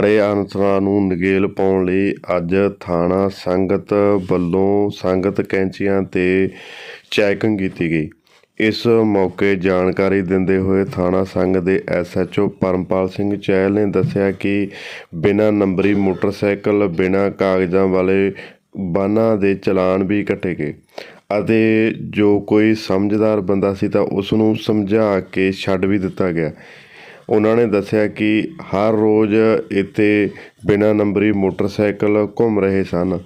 ਮਾੜੇ ਅਨਸਰਾਂ ਨੂੰ ਨਗੇਲ ਪਾਉਣ ਲਈ ਅੱਜ ਥਾਣਾ ਸੰਗਤ ਵੱਲੋਂ ਸੰਗਤ ਕੈਂਚੀਆਂ ਤੇ ਚੈਕਿੰਗ ਕੀਤੀ ਗਈ। ਇਸ ਮੌਕੇ ਜਾਣਕਾਰੀ ਦਿੰਦੇ ਹੋਏ ਥਾਣਾ ਸੰਘ ਦੇ ਐਸਐਚਓ ਪਰਮਪਾਲ ਸਿੰਘ ਚਹਿਲ ਨੇ ਦੱਸਿਆ ਕਿ ਬਿਨਾਂ ਨੰਬਰੀ ਮੋਟਰਸਾਈਕਲ, ਬਿਨਾਂ ਕਾਗਜ਼ਾਂ ਵਾਲੇ ਵਾਹਨਾਂ ਦੇ ਚਲਾਨ ਵੀ ਕੱਟੇ ਗਏ ਅਤੇ ਜੋ ਕੋਈ ਸਮਝਦਾਰ ਬੰਦਾ ਸੀ ਤਾਂ ਉਸ ਨੂੰ ਸਮਝਾ ਕੇ ਛੱਡ ਵੀ ਦਿੱਤਾ ਗਿਆ। ਉਹਨਾਂ ਨੇ ਦੱਸਿਆ ਕਿ ਹਰ ਰੋਜ਼ ਇੱਥੇ ਬਿਨਾਂ ਨੰਬਰੀ ਮੋਟਰਸਾਈਕਲ ਘੁੰਮ ਰਹੇ ਸਨ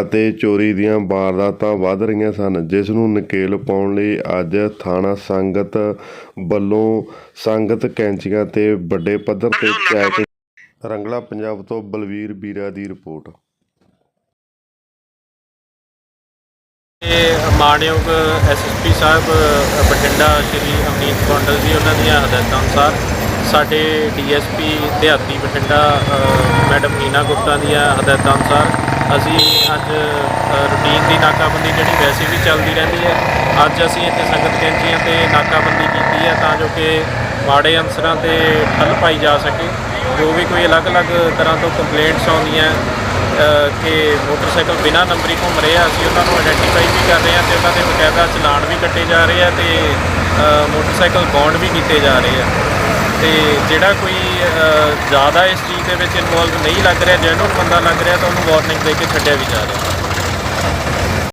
ਅਤੇ ਚੋਰੀ ਦੀਆਂ ਵਾਰਦਾਤਾਂ ਵੱਧ ਰਹੀਆਂ ਸਨ ਜਿਸ ਨੂੰ ਨਕੇਲ ਪਾਉਣ ਲਈ ਅੱਜ ਥਾਣਾ ਸੰਗਤ ਵੱਲੋਂ ਸੰਗਤ ਕੈਂਚੀਆਂ ਤੇ ਵੱਡੇ ਪੱਧਰ ਤੇ ਚੈਕ ਰੰਗਲਾ ਪੰਜਾਬ ਤੋਂ ਬਲਵੀਰ ਬੀਰਾ ਦੀ ਰਿਪੋਰਟ। ਤੇ ਮਾਣਯੋਗ ਐਸਐਸਪੀ ਸਾਹਿਬ ਬਠਿੰਡਾ ਸ਼੍ਰੀ ਅਮਨੀਤ ਕੌਂਡਲ ਜੀ ਉਹਨਾਂ ਦੀਆਂ ਹਦਾਇਤਾਂ ਅਨੁਸਾਰ ਸਾਡੇ ਡੀਐਸਪੀ ਦਿਹਾਤੀ ਬਠਿੰਡਾ ਮੈਡਮ ਨੀਨਾ ਗੁਪਤਾ ਦੀਆਂ ਹਦਾਇਤਾਂ ਅਨੁਸਾਰ ਅਸੀਂ ਅੱਜ ਰੂਟੀਨ ਦੀ ਨਾਕਾਬੰਦੀ ਜਿਹੜੀ ਵੈਸੇ ਵੀ ਚੱਲਦੀ ਰਹਿੰਦੀ ਹੈ। ਅੱਜ ਅਸੀਂ ਇੱਥੇ ਸੰਗਤ ਕੈਂਚੀਆਂ ਤੇ ਨਾਕਾਬੰਦੀ ਕੀਤੀ ਹੈ ਤਾਂ ਜੋ ਕਿ ਮਾੜੇ ਅਨਸਰਾਂ ਤੇ ਠੱਲ ਪਾਈ ਜਾ ਸਕੇ। ਜੋ ਵੀ ਕੋਈ ਅਲੱਗ-ਅਲੱਗ ਤਰ੍ਹਾਂ ਤੋਂ ਕੰਪਲੇਂਟਸ ਆਉਂਦੀਆਂ ਕਿ ਮੋਟਰਸਾਈਕਲ ਬਿਨਾਂ ਨੰਬਰੀ ਘੁੰਮ ਰਹੇ ਆ, ਅਸੀਂ ਉਹਨਾਂ ਨੂੰ ਆਇਡੈਂਟੀਫਾਈ ਵੀ ਕਰ ਰਹੇ ਆ ਤੇ ਉਹਨਾਂ ਦੇ ਬਕਾਇਦਾ ਚਲਾਨ ਵੀ ਕੱਟੇ ਜਾ ਰਹੇ ਆ ਤੇ ਮੋਟਰਸਾਈਕਲ ਬੌਂਡ ਵੀ ਕੀਤੇ ਜਾ ਰਹੇ ਆ। ਤੇ ਜਿਹੜਾ ਕੋਈ ਜ਼ਿਆਦਾ ਇਸ ਚੀਜ਼ ਦੇ ਵਿੱਚ ਇਨਵੋਲਵ ਨਹੀਂ ਲੱਗ ਰਿਹਾ ਜੈਨੂਨ ਬੰਦਾ ਲੱਗ ਰਿਹਾ ਤਾਂ ਉਹਨੂੰ ਵਾਰਨਿੰਗ ਦੇ ਕੇ ਛੱਡਿਆ ਵੀ ਜਾ ਰਿਹਾ।